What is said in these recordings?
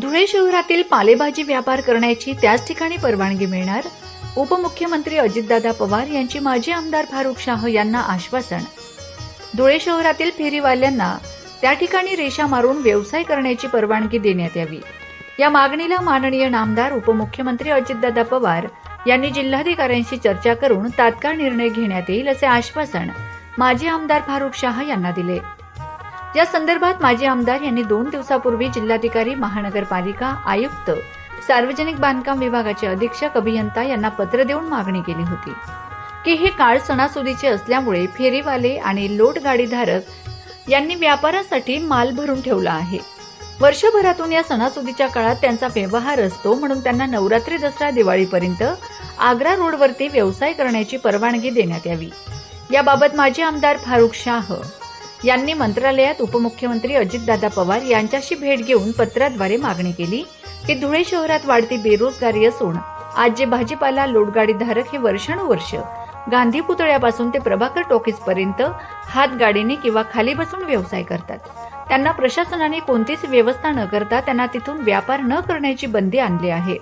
धुळे शहरातील पालेभाजी व्यापार करण्याची त्याच ठिकाणी परवानगी मिळणार? उपमुख्यमंत्री अजितदादा पवार यांची माजी आमदार फारुख शाह यांना आश्वासन. धुळे शहरातील फेरीवाल्यांना त्या ठिकाणी रेषा मारून व्यवसाय करण्याची परवानगी देण्यात यावी. या मागणीला माननीय नामदार उपमुख्यमंत्री अजितदादा पवार यांनी जिल्हाधिकाऱ्यांशी चर्चा करून तात्काळ निर्णय घेण्यात येईल असे आश्वासन माजी आमदार फारुख शाह यांना दिले. या संदर्भात माजी आमदार यांनी दोन दिवसापूर्वी जिल्हाधिकारी महानगरपालिका आयुक्त सार्वजनिक बांधकाम विभागाचे अधीक्षक अभियंता यांना पत्र देऊन मागणी केली होती. की हे काळ सणासुदीचे असल्यामुळे फेरीवाले आणि लोट गाडीधारक यांनी व्यापारासाठी माल भरून ठेवला आहे. वर्षभरातून या सणासुदीच्या काळात त्यांचा व्यवहार असतो म्हणून त्यांना नवरात्री दसरा दिवाळीपर्यंत आग्रा रोडवरती व्यवसाय करण्याची परवानगी देण्यात यावी. याबाबत माजी आमदार फारुख शाह यांनी मंत्रालयात उपमुख्यमंत्री अजितदादा पवार यांच्याशी भेट घेऊन पत्राद्वारे मागणी केली. की धुळे शहरात वाढती बेरोजगारी असून आज जे भाजीपाला लोटगाडीधारक हे वर्षानुवर्ष गांधी पुतळ्यापासून ते प्रभाकर टॉकीज पर्यंत हातगाडीने किंवा खाली बसून व्यवसाय करतात. त्यांना प्रशासनाने कोणतीच व्यवस्था न करता त्यांना तिथून व्यापार न करण्याची बंदी आणली आहे.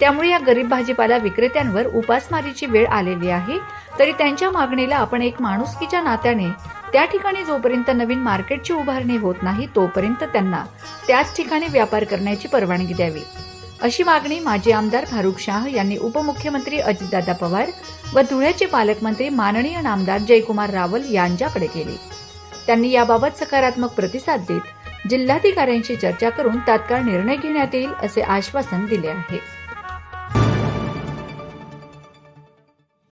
त्यामुळे या गरीब भाजीपाला विक्रेत्यांवर उपासमारीची वेळ आलेली आहे. तरी त्यांच्या मागणीला आपण एक माणुसकीच्या नात्याने त्या ठिकाणी जोपर्यंत नवीन मार्केटची उभारणी होत नाही तोपर्यंत त्यांना त्याच ठिकाणी व्यापार करण्याची परवानगी द्यावी. अशी मागणी माजी आमदार फारुख शाह यांनी उपमुख्यमंत्री अजितदादा पवार व धुळ्याचे पालकमंत्री माननीय नामदार जयकुमार रावल यांच्याकडे केली. त्यांनी याबाबत सकारात्मक प्रतिसाद देत जिल्हाधिकाऱ्यांशी चर्चा करून तात्काळ निर्णय घेण्यात येईल असे आश्वासन दिले आहे.